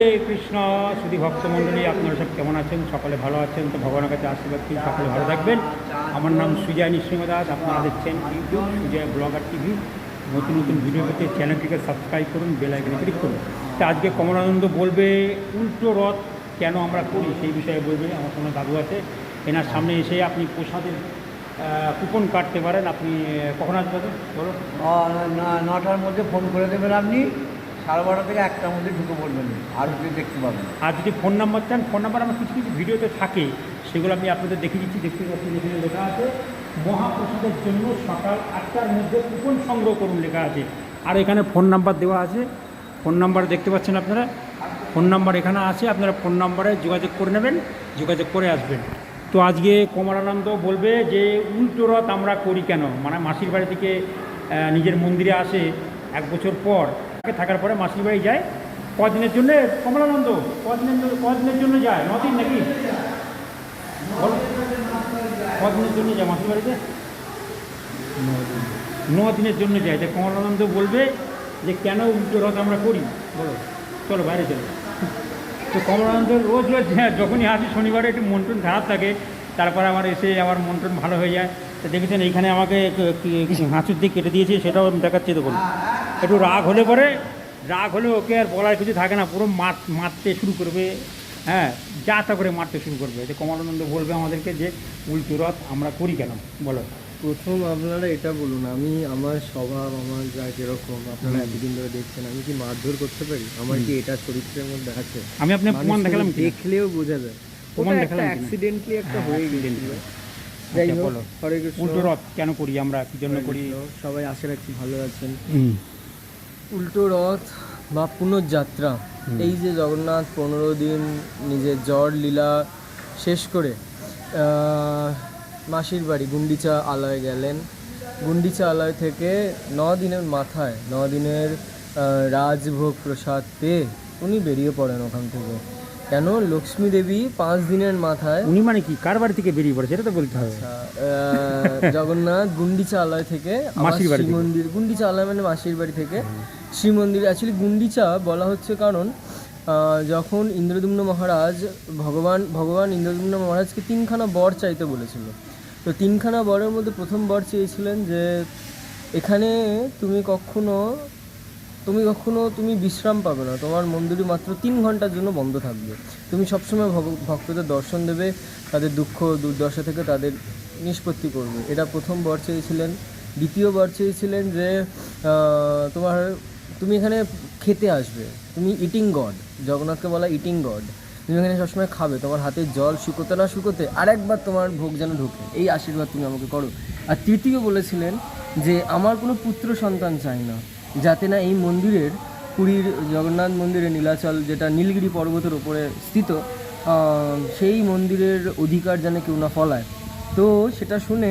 কৃষ্ণ, সুধী ভক্তমণ্ডলী, আপনারা সব কেমন আছেন? সকলে ভালো আছেন, তো ভগবানের কাছে আশীর্বাদ করি সকলে ভালো থাকবেন। আমার নাম সুজয় নৃসিংহ দাস, আপনারা দেখছেন ইউটিউব সুজয় ব্লগার টিভি। নতুন নতুন ভিডিও পেতে চ্যানেলটিকে সাবস্ক্রাইব করুন, বেল আইকনে ক্লিক করুন। তো আজকে কমলানন্দ বলবে, উল্টো রথ কেন আমরা করি? সেই বিষয়ে বলবে আমার কোনো দাদু আছে। এনার সামনে এসে আপনি প্রসাদের কুপন কাটতে পারেন। আপনি কখন আসবেন? বলো ন- ন- নটার মধ্যে ফোন করে দেবেন আপনি। সাড়ে বারোটা থেকে একটার মধ্যে ঢুকে পড়বেন আর যদি দেখতে পাবেন আর যদি ফোন নাম্বার চান, ফোন নাম্বার আমার কিছু কিছু ভিডিওতে থাকে। সেগুলো আমি আপনাদের দেখে দিচ্ছি, দেখতে পাচ্ছি যেখানে লেখা আছে, মহাপ্রসাদের জন্য সকাল আটটার মধ্যে কুপন সংগ্রহ করুন লেখা আছে। আর এখানে ফোন নাম্বার দেওয়া আছে। ফোন নাম্বার দেখতে পাচ্ছেন আপনারা? ফোন নাম্বার এখানে আছে, আপনারা ফোন নাম্বারে যোগাযোগ করে নেবেন, যোগাযোগ করে আসবেন। তো আজকে কমলানন্দ বলবে যে, উল্টো রথ আমরা করি কেন? মানে মাসির বাড়ি থেকে নিজের মন্দিরে আসে এক বছর পর। থাকার পরে মাসির বাড়ি যায়। কদিনের জন্য? কমলানন্দ, কদিনের জন্য কদিনের জন্য যায়? নদিন নাকি? কদিনের জন্য যায় মাসির বাড়িতে? ন দিনের জন্য যায়। যে কমলানন্দ বলবে যে, কেন উল্টো রথ আমরা করি? বলো। চলো বাইরে চলো। তো কমলানন্দ রোজ রোজ যখনই আসি শনিবারে একটু মন টন খারাপ থাকে, তারপর আমার এসে আমার মন টন ভালো হয়ে যায়। দেখেছেন এইখানে আমাকে হাঁচুর দিয়ে কেটে দিয়েছে সেটাও আমি দেখাচ্ছি দেখুন। একটু রাগ হলে পরে রাগ হলে ওকে আর বলার কিছু থাকে না পুরো মার মারতে শুরু করবে হ্যাঁ যা তা করে মারতে শুরু করবে। যে কমলানন্দ বলবে আমাদেরকে যে উল্টো রথ আমরা করি কেন? বলো। প্রথম আপনারা এটা বলুন আমি আমার স্বভাব আমার যা যেরকম আপনারা এতদিন ধরে দেখছেন আমি কি মারধর করতে পারি? আমার কি এটা চরিত্রের মধ্যে আছে? আমি আপনার প্রমাণ দেখালাম দেখলেও বোঝা যায়। প্রমাণ ওটা দেখালাম একটা অ্যাক্সিডেন্টলি একটা হ্যাঁ, হয়ে গেছিল যাই আচ্ছা, হোক হরে কৃষ্ণ। উল্টো রথ কেন করি আমরা? কি জন্য করি? সবাই আশা রাখছি ভালো আছেন। উল্টো রথ বা পুনর্যাত্রা এই যে জগন্নাথ পনেরো দিন নিজের জ্বর লীলা শেষ করে মাসির বাড়ি গুন্ডিচা আলয়ে গেলেন। গুন্ডিচা আলয় থেকে ন দিনের মাথায় ন দিনের রাজভোগ প্রসাদ পেয়ে উনি বেরিয়ে পড়েন ওখান থেকে। কেন লক্ষ্মী দেবী পাঁচ দিনের মাথায় উনি মানে কি? কার বাড়ি থেকে বেরিয়ে পড়ে সেটা তো বলতে হবে। আহ, জগন্নাথ গুন্ডিচা আলয় থেকে মাসির বাড়ি মন্দির গুন্ডিচা আলয় মানে মাসির বাড়ি থেকে। শ্রী মন্দির অ্যাকচুয়ালি গুন্ডিচা বলা হচ্ছে কারণ যখন ইন্দ্রদুম্ন মহারাজ ভগবান ভগবান ইন্দ্রদুম্ন মহারাজকে তিনখানা বর চাইতে বলেছিল। তো তিনখানা বরের মধ্যে প্রথম বর চেয়েছিলেন যে এখানে তুমি কখনো তুমি কখনো তুমি বিশ্রাম পাবে না। তোমার মন্দিরে মাত্র তিন ঘণ্টার জন্য বন্ধ থাকবে। তুমি সবসময় ভক্তদের দর্শন দেবে, তাদের দুঃখ, দুর্দশা থেকে তাদের নিষ্পত্তি করবে। এটা প্রথম বর চেয়েছিলেন। দ্বিতীয় বর চেয়েছিলেন যে তোমার, তুমি এখানে খেতে আসবে। তুমি ইটিং গড জগন্নাথকে বলা ইটিং গড তুমি এখানে সবসময় খাবে। তোমার হাতে জল শুকোতে না শুকোতে আরেকবার তোমার ভোগ যেন ঢোকে। এই আশীর্বাদ তুমি আমাকে করো। আর তৃতীয় বলেছিলেন যে, আমার কোনো পুত্র সন্তান চাই না। যাতে না এই মন্দিরের পুরীর জগন্নাথ মন্দিরে নীলাচল যেটা নীলগিরি পর্বতের ওপরে স্থিত সেই মন্দিরের অধিকার যেন কেউ না ফলায়। তো সেটা শুনে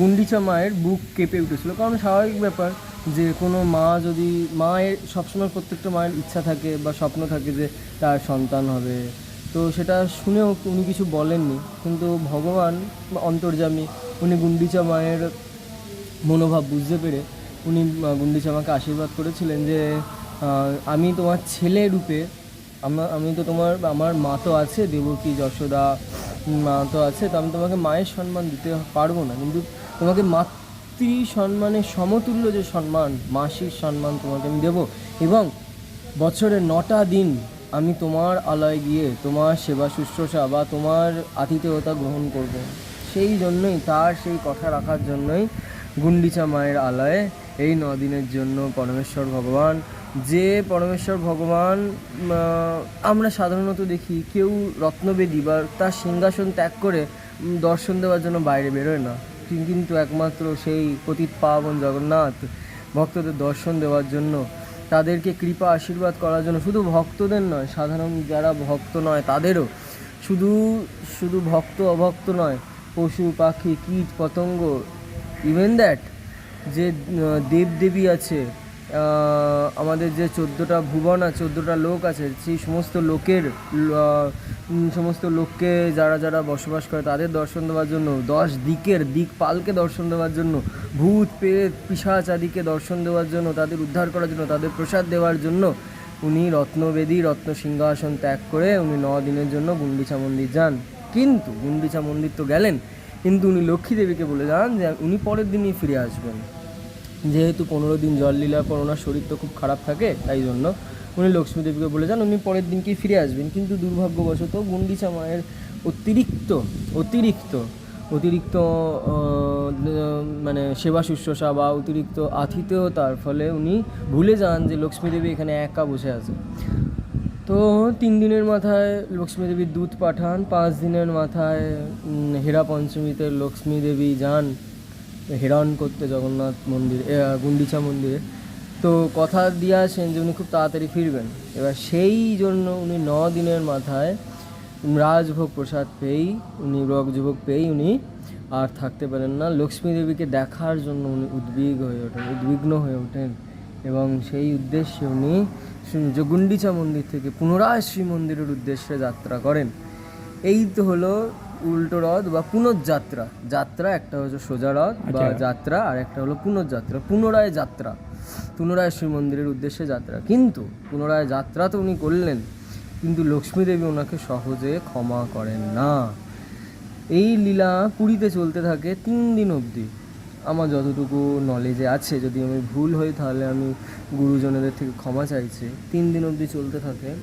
গুন্ডিচা মায়ের বুক কেঁপে উঠেছিল। কারণ স্বাভাবিক ব্যাপার যে কোনো মা যদি, মায়ের সবসময় প্রত্যেকটা মায়ের ইচ্ছা থাকে বা স্বপ্ন থাকে যে তার সন্তান হবে। তো সেটা শুনেও উনি কিছু বলেননি। কিন্তু ভগবান বা অন্তর্যামী, উনি গুন্ডিচা মায়ের মনোভাব বুঝতে পেরে উনি গুন্ডিচা আমাকে আশীর্বাদ করেছিলেন যে আমি তোমার ছেলে রূপে, আমার, আমি তো তোমার, আমার মা তো আছে, দেবকী, যশোদা মা তো আছে, তো আমি তোমাকে মায়ের সম্মান দিতে পারব না কিন্তু তোমাকে মাতৃ সম্মানের সমতুল্য যে সম্মান, মাসির সম্মান তোমাকে আমি দেবো এবং বছরে নটা দিন আমি তোমার আলয় গিয়ে তোমার সেবা শুশ্রূষা বা তোমার আতিথেয়তা গ্রহণ করব। সেই জন্যই, তার সেই কথা রাখার জন্যই গুন্ডিচা মায়ের আলয়ে এই দিনের জন্য পরমেশ্বর ভগবান। যে পরমেশ্বর ভগবান আমরা সাধারণত দেখি কেউ রত্নবেদী বা তার সিংহাসন ত্যাগ করে দর্শন দেওয়ার জন্য বাইরে বেরোয় না। কিন্তু একমাত্র সেই পতিত পাবন জগন্নাথ ভক্তদের দর্শন দেওয়ার জন্য, তাদেরকে কৃপা আশীর্বাদ করার জন্য শুধু ভক্তদের নয়, সাধারণ যারা ভক্ত নয় তাদেরও, শুধু শুধু ভক্ত অভক্ত নয়, পশু, পাখি, কীট, পতঙ্গ ইভেন দ্যাট যে দেবদেবী আছে আমাদের যে চোদ্দোটা ভুবন আছে, চোদ্দোটা লোক আছে, সেই সমস্ত লোকের সমস্ত লোককে যারা যারা বসবাস করে, তাদের দর্শন দেওয়ার জন্য, দশ দিকের দিক পালকে দর্শন দেওয়ার জন্য, ভূত পেট পিসাচ আদিকে দর্শন দেওয়ার জন্য, তাদের উদ্ধার করার জন্য, তাদের প্রসাদ দেওয়ার জন্য, উনি রত্নবেদী, রত্ন সিংহাসন ত্যাগ করে উনি ন দিনের জন্য গুন্ডিচা মন্দির যান। কিন্তু গুন্ডিচা মন্দির তো গেলেন কিন্তু উনি লক্ষ্মী দেবীকে বলে যান যে উনি পরের দিনই ফিরে আসবেন। যেহেতু পনেরো দিন জল লীলার পর ওনার শরীর তো খুব খারাপ থাকে, তাই জন্য উনি লক্ষ্মী দেবীকে বলে যান উনি পরের দিনকেই ফিরে আসবেন। কিন্তু দুর্ভাগ্যবশত গুন্ডিচা মায়ের অতিরিক্ত অতিরিক্ত অতিরিক্ত মানে সেবা শুশ্রূষা বা অতিরিক্ত আতিথেয়তার ফলে উনি ভুলে যান যে লক্ষ্মী দেবী এখানে একা বসে আছে। তো তিন দিনের মাথায় লক্ষ্মী দেবীর দুধ পাঠান, পাঁচ দিনের মাথায় হেরা পঞ্চমীতে লক্ষ্মী দেবী যান হেরণ করতে জগন্নাথ মন্দির গুন্ডিচা মন্দিরে। তো কথা দিয়ে আসেন যে উনি খুব তাড়াতাড়ি ফিরবেন। এবার সেই জন্য উনি ন দিনের মাথায় রাজভোগ প্রসাদ পেয়েই, উনি রগযুবক পেয়েই উনি আর থাকতে পারেন না। লক্ষ্মী দেবীকে দেখার জন্য উনি উদ্বিগ হয়ে ওঠেন, উদ্বিগ্ন হয়ে ওঠেন। এবং সেই উদ্দেশ্যে উনি গুন্ডিচা মন্দির থেকে পুনরায় শ্রী মন্দিরের উদ্দেশ্যে যাত্রা করেন। এই তো হলো উল্টো রথ বা পুনর্যাত্রা। যাত্রা একটা হচ্ছে সোজা রথ বা আচ্ছা। যাত্রা আর একটা হলো পুনর্যাত্রা। পুনরায় যাত্রা। পুনরায় শ্রী মন্দিরের উদ্দেশ্যে যাত্রা। কিন্তু পুনরায় যাত্রা তো উনি করলেন কিন্তু লক্ষ্মী দেবী ওনাকে সহজে ক্ষমা করেন না। এই লীলা পুরীতে চলতে থাকে তিন দিন অবধি। আমার যতটুকু নলেজে আছে, যদি আমি ভুল হই তাহলে আমি গুরুজনেদের থেকে ক্ষমা চাইছি। তিন দিন অবধি চলতে থাকে।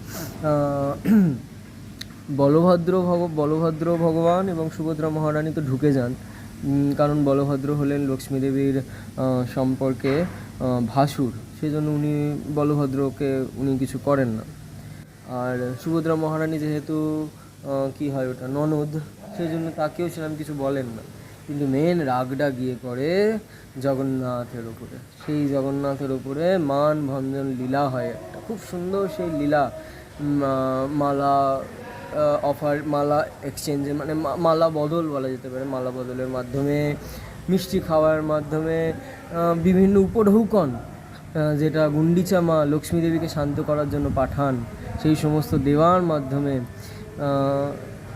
বলভদ্র ভগ, বলভদ্র ভগবান এবং সুভদ্রা মহারানী তো ঢুকে যান। কারণ বলভদ্র হলেন লক্ষ্মী দেবীর সম্পর্কে ভাসুর। সেজন্য উনি বলভদ্রকে, উনি কিছু করেন না। আর সুভদ্রা মহারানী যেহেতু কি হয় ওটা, ননদ সেই জন্য তাকেও সেরকম কিছু বলেন না। কিন্তু মেন রাগটা গিয়ে পড়ে জগন্নাথের ওপরে সেই জগন্নাথের ওপরে মান, ভঞ্জন, লীলা হয় একটা। খুব সুন্দর সেই লীলা মালা অফার মালা এক্সচেঞ্জে মানে মালা বদল বলা যেতে পারে। মালা বদলের মাধ্যমে, মিষ্টি খাওয়ার মাধ্যমে বিভিন্ন উপঢৌকন যেটা গুন্ডিচা মা লক্ষ্মী দেবীকে শান্ত করার জন্য পাঠান, সেই সমস্ত দেওয়ার মাধ্যমে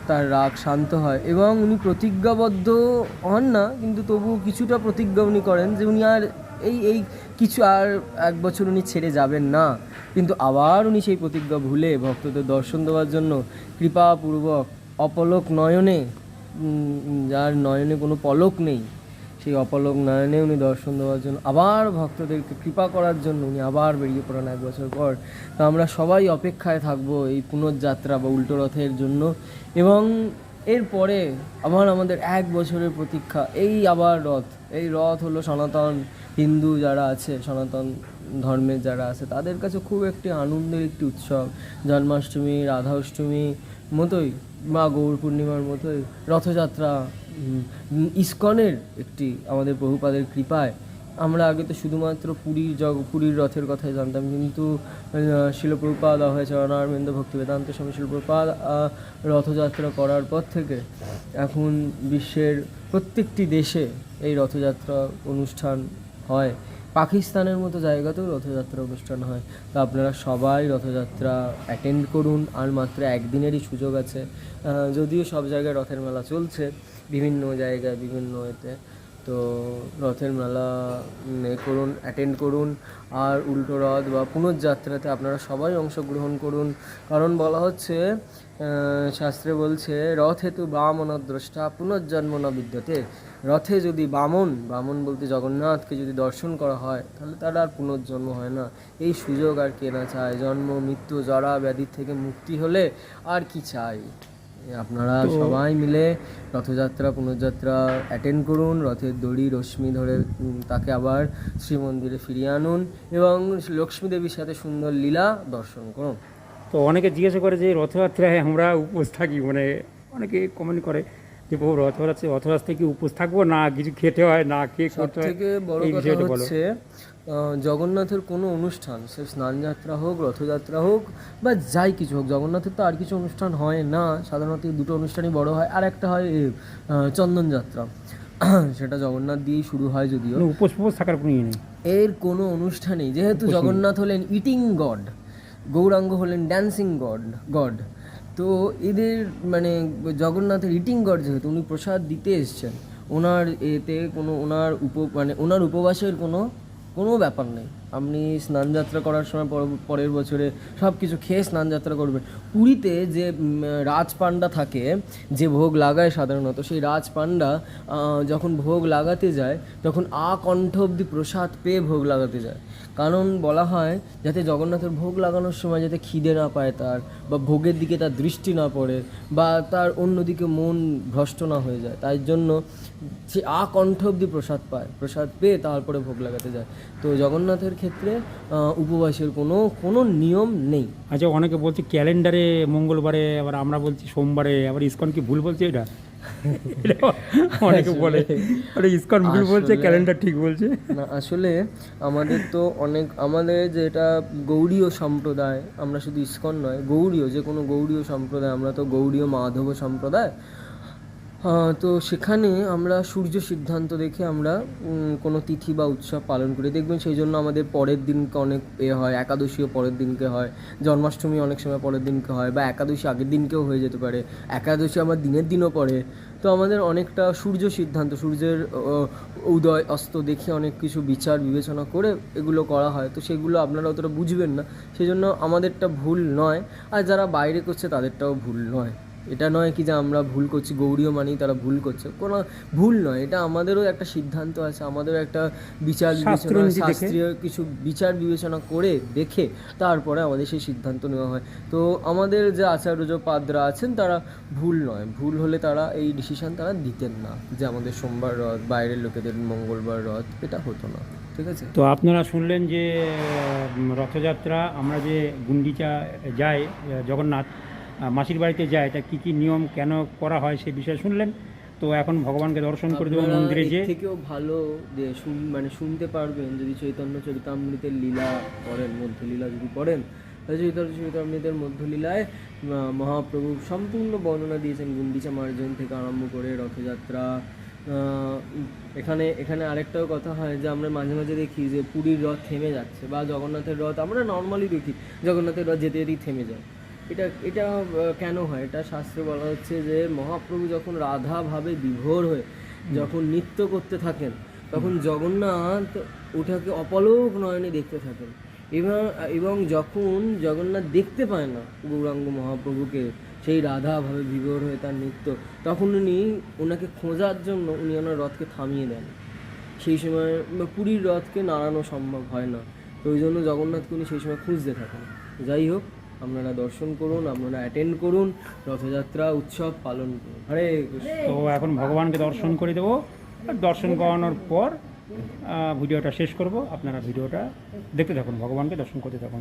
তার রাগ শান্ত হয় এবং উনি প্রতিজ্ঞাবদ্ধ হন না, কিন্তু তবুও কিছুটা প্রতিজ্ঞা উনি করেন যে উনি আর এই এই কিছু আর এক বছর উনি ছেড়ে যাবেন না। কিন্তু আবার উনি সেই প্রতিজ্ঞা ভুলে ভক্তদের দর্শন দেওয়ার জন্য কৃপাপূর্বক অপলক নয়নে যার নয়নে কোনো পলক নেই সেই অপলক নয়নে উনি দর্শন দেওয়ার জন্য আবার ভক্তদেরকে কৃপা করার জন্য উনি আবার বেরিয়ে পড়েন এক বছর পর। তো আমরা সবাই অপেক্ষায় থাকব এই পুনর্যাত্রা বা উল্টো রথের জন্য এবং এরপরে আবার আমাদের এক বছরের প্রতীক্ষা, এই আবার রথ। এই রথ হলো সনাতন হিন্দু যারা আছে, সনাতন ধর্মের যারা আছে, তাদের কাছে খুব একটি আনন্দের একটি উৎসব। জন্মাষ্টমী রাধা অষ্টমী মতোই মা গৌর পূর্ণিমার মতোই রথযাত্রা ইস্কনের একটি আমাদের প্রভুপাদের কৃপায়। আমরা আগে তো শুধুমাত্র পুরীর জগ, পুরীর রথের কথাই জানতাম, কিন্তু শিলপ্রপাদ হয়ে চরণারবিন্দ ভক্তি বেদান্ত স্বামী শিলপ্রপাদ রথযাত্রা করার পর থেকে এখন বিশ্বের প্রত্যেকটি দেশে এই রথযাত্রা অনুষ্ঠান হয়। পাকিস্তানের মতো জায়গাতেও রথযাত্রা অনুষ্ঠান হয়। তো আপনারা সবাই রথযাত্রা অ্যাটেন্ড করুন। আর মাত্র একদিনেরই সুযোগ আছে। যদিও সব জায়গায় রথের মেলা চলছে বিভিন্ন জায়গায়, বিভিন্ন এতে। তো রথের মেলা করুন অ্যাটেন্ড করুন। আর উল্টো রথ বা পুনর্যাত্রাতে আপনারা সবাই অংশগ্রহণ করুন। কারণ বলা হচ্ছে শাস্ত্রে বলছে রথ হেতু বামন দ্রষ্টা, পুনর্জন্ম না বিদ্যতে। রথে যদি বামন বামন বলতে জগন্নাথকে যদি দর্শন করা হয়, তাহলে তার আর পুনর্জন্ম হয় না। এই সুযোগ আর কে না চায় জন্ম, মৃত্যু, জরা, ব্যাধির থেকে মুক্তি হলে আর কি চাই? আপনারা সবাই মিলে রথযাত্রা পুনর্যাত্রা অ্যাটেন্ড করুন। রথের দড়ি রশ্মি ধরে তাকে আবার শ্রীমন্দিরে ফিরিয়ে আনুন এবং লক্ষ্মী দেবীর সাথে সুন্দর লীলা দর্শন করুন। তো অনেকে জিজ্ঞাসা করে যে রথযাত্রায় আমরা উপোস থাকি মানে অনেকে কমেন্ট করে যে বহু রথযাত্রা রথযাত্রায় কি উপোস থাকব? না কিছু খেতে হয় না কে করতে হয়? বড় কথা হচ্ছে জগন্নাথের কোনো অনুষ্ঠান সে স্নানযাত্রা হোক রথযাত্রা হোক বা যাই কিছু হোক জগন্নাথের তো আর কিছু অনুষ্ঠান হয় না। সাধারণত দুটো অনুষ্ঠানই বড় হয়। আর একটা হয় চন্দনযাত্রা সেটা জগন্নাথ দিয়েই শুরু হয় যদিও। মানে উপোস থাকার কোনো ইয়ে নেই। এর কোনো অনুষ্ঠানেই যেহেতু জগন্নাথ হলেন ইটিং গড গৌরাঙ্গ হলেন ড্যান্সিং গড গড তো এদের মানে জগন্নাথের ইটিং গড যেহেতু উনি প্রসাদ দিতে এসছেন। ওনার এতে কোনো ওনার উপ মানে ওনার উপবাসের কোনো কোনো ব্যাপার নেই। আপনি স্নান যাত্রা করার সময় পর- পরের বছরে সব কিছু খেয়ে স্নান যাত্রা করবেন। পুরীতে যে রাজপান্ডা থাকে, যে ভোগ লাগায় সাধারণত, সেই রাজপান্ডা যখন ভোগ লাগাতে যায়, তখন আ কণ্ঠ অব্দি প্রসাদ পেয়ে ভোগ লাগাতে যায়। কারণ বলা হয় যাতে জগন্নাথের ভোগ লাগানোর সময় যাতে খিদে না পায় তার, বা ভোগের দিকে তার দৃষ্টি না পড়ে, বা তার অন্যদিকে মন ভ্রষ্ট না হয়ে যায়। তাই জন্য সে আ কণ্ঠ অব্দি প্রসাদ পায়। প্রসাদ পেয়ে তারপরে ভোগ লাগাতে যায়। তো জগন্নাথের ক্ষেত্রে উপবাসের কোনো কোনো নিয়ম নেই। আচ্ছা অনেকে বলছে ক্যালেন্ডারে মঙ্গলবারে, আবার আমরা বলছি সোমবারে, আবার ইসকন কি ভুল বলছে এটা? অনেকে বলে আরে ইসকন ভুল বলছে ক্যালেন্ডার ঠিক বলছে। না আসলে আমাদের তো অনেক আমাদের যেটা গৌড়ীয় সম্প্রদায় আমরা শুধু ইস্কন নয় গৌড়ীয় যে কোনো গৌড়ীয় সম্প্রদায় আমরা তো গৌড়ীয় মাধব সম্প্রদায়। তো সেখানে আমরা সূর্য সিদ্ধান্ত দেখে আমরা কোনো তিথি বা উৎসব পালন করি। দেখবেন সেই জন্য আমাদের পরের দিনকে অনেক এ হয় একাদশীও পরের দিনকে হয়। জন্মাষ্টমী অনেক সময় পরের দিনকে হয় বা একাদশী আগের দিনকেও হয়ে যেতে পারে। একাদশী আমার দিনের দিনও পড়ে। তো আমাদের অনেকটা সূর্য সিদ্ধান্ত, সূর্যের উদয়, অস্ত দেখে অনেক কিছু বিচার, বিবেচনা করে এগুলো করা হয়। তো সেগুলো আপনারা অতটা বুঝবেন না। সেই জন্য আমাদেরটা ভুল নয়। আর যারা বাইরে করছে তাদেরটাও ভুল নয়। এটা নয় কি যে আমরা ভুল করছি গৌরীয় মানেই তারা ভুল করছে। কোনো ভুল নয় এটা আমাদেরও একটা সিদ্ধান্ত আছে আমাদেরও একটা বিচার বিবেচনা শাস্ত্রীয় কিছু বিচার বিবেচনা করে দেখে তারপরে আমাদের সেই সিদ্ধান্ত নেওয়া হয়। তো আমাদের যে আচার্য পাদরা আছেন তারা ভুল নয় ভুল হলে তারা এই ডিসিশন তারা দিতেন না যে আমাদের সোমবার রথ বাইরের লোকেদের মঙ্গলবার রথ এটা হতো না ঠিক আছে? তো আপনারা শুনলেন যে রথযাত্রা আমরা যে গুন্ডিচা যাই জগন্নাথ মাসির বাড়িতে যায় এটা কী কী নিয়ম কেন করা হয় সে বিষয়ে শুনলেন? তো এখন ভগবানকে দর্শন করে দেবো মন্দিরে যে থেকেও ভালো যে শুন মানে শুনতে পারবেন যদি চৈতন্য চরিতামৃতের লীলা পড়েন মধ্যলীলা যদি করেন তাহলে চৈতন্য চরিতামৃতের মধ্যলীলায় মহাপ্রভু সম্পূর্ণ বর্ণনা দিয়েছেন গুন্ডিচা মার্জন থেকে আরম্ভ করে রথযাত্রা। এখানে এখানে আরেকটাও কথা হয় যে আমরা মাঝে মাঝে দেখি যে পুরীর রথ থেমে যাচ্ছে বা জগন্নাথের রথ আমরা নর্মালি দেখি জগন্নাথের রথ যেতে যেতেই থেমে যায়। এটা এটা কেন হয়? এটা শাস্ত্রে বলা হচ্ছে যে মহাপ্রভু যখন রাধা ভাবে বিভোর হয়ে যখন নৃত্য করতে থাকেন তখন জগন্নাথ ওটাকে অপলোক নয়নে দেখতে থাকেন। এবং এবং যখন জগন্নাথ দেখতে পায় না গৌরাঙ্গ মহাপ্রভুকে সেই রাধা ভাবে বিভোর হয়ে তার নৃত্য তখন উনি ওনাকে খোঁজার জন্য উনি ওনার রথকে থামিয়ে দেন। সেই সময় পুরীর রথকে নাড়ানো সম্ভব হয় না। তো ওই জন্য জগন্নাথকে উনি সেই সময় খুঁজতে থাকেন। যাই হোক আপনারা দর্শন করুন, আপনারা অ্যাটেন্ড করুন, রথযাত্রা, উৎসব পালন করুন। হরে তো এখন ভগবানকে দর্শন করে দেবো। দর্শন করানোর পর ভিডিওটা শেষ করব। আপনারা ভিডিওটা দেখতে থাকুন, ভগবানকে দর্শন করতে থাকুন।